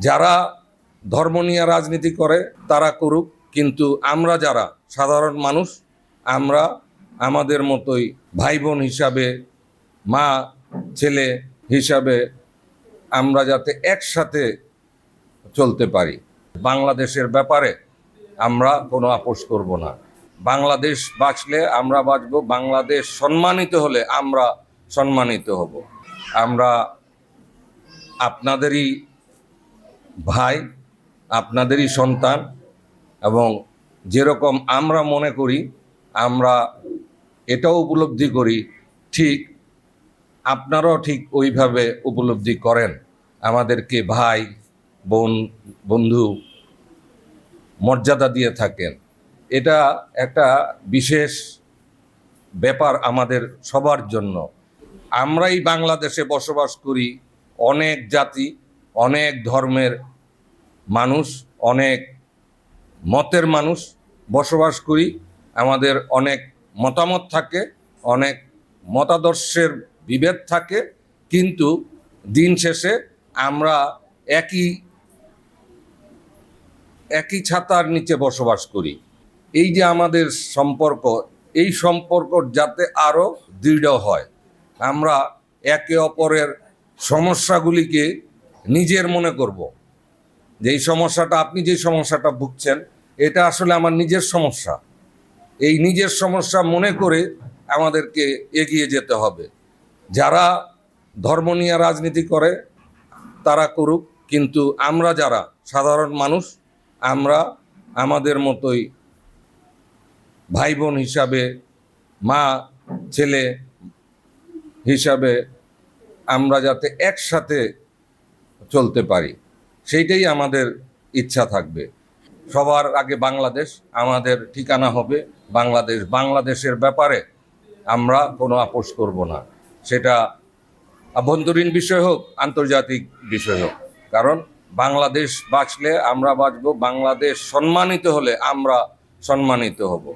যারা ধর্ম নিয়ে রাজনীতি করে, তারা করুক, কিন্তু আমরা যারা সাধারণ মানুষ, আমরা আমাদের মতোই ভাই বোন হিসাবে, মা, ছেলে হিসাবে আমরা যাতে একসাথে চলতে পারি। বাংলাদেশের ব্যাপারে আমরা কোনো আপোষ করব না। বাংলাদেশ বাঁচলে আমরা বাঁচব, বাংলাদেশ সম্মানিত হলে আমরা সম্মানিত হব। আমরা আপনাদেরই ভাই, আপনাদেরই সন্তান এবং যেরকম আমরা মনে করি, আমরা এটাও উপলব্ধি করি, ঠিক আপনারাও ঠিক ওইভাবে উপলব্ধি করেন। আমাদেরকে ভাই, বোন, বন্ধু মর্যাদা দিয়ে থাকেন। এটা একটা বিশেষ ব্যাপার আমাদের সবার জন্য। আমরাই বাংলাদেশে বসবাস করি, অনেক জাতি অনেক ধর্মের মানুষ, অনেক মতের মানুষ বসবাস করি। আমাদের অনেক মতামত থাকে, অনেক মতাদর্শের বিভেদ থাকে। কিন্তু দিন শেষে আমরা একই একই ছাতার নিচে বসবাস করি। এই যে আমাদের সম্পর্ক, এই সম্পর্ক যাতে আরও দৃঢ় হয়। আমরা একে অপরের সমস্যাগুলিকে নিজের মনে করব। যে এই সমস্যাটা, আপনি যে সমস্যাটা ভুগছেন, এটা আসলে আমার নিজের সমস্যা। এই নিজের সমস্যা মনে করে আমাদেরকে এগিয়ে যেতে হবে। যারা ধর্ম নিয়ে রাজনীতি করে, তারা করুক, কিন্তু আমরা যারা সাধারণ মানুষ, আমরা আমাদের মতোই ভাই বোন হিসাবে, মা, ছেলে হিসাবে আমরা যাতে একসাথে চলতে পারি। সেইটাই আমাদের ইচ্ছা থাকবে। সবার আগে বাংলাদেশ, আমাদের ঠিকানা হবে বাংলাদেশ। বাংলাদেশের ব্যাপারে আমরা কোনো আপোষ করব না। সেটা আভ্যন্তরীণ বিষয় হোক, আন্তর্জাতিক বিষয় হোক। কারণ বাংলাদেশ বাঁচলে আমরা বাঁচব, বাংলাদেশ সম্মানিত হলে আমরা সম্মানিত হব।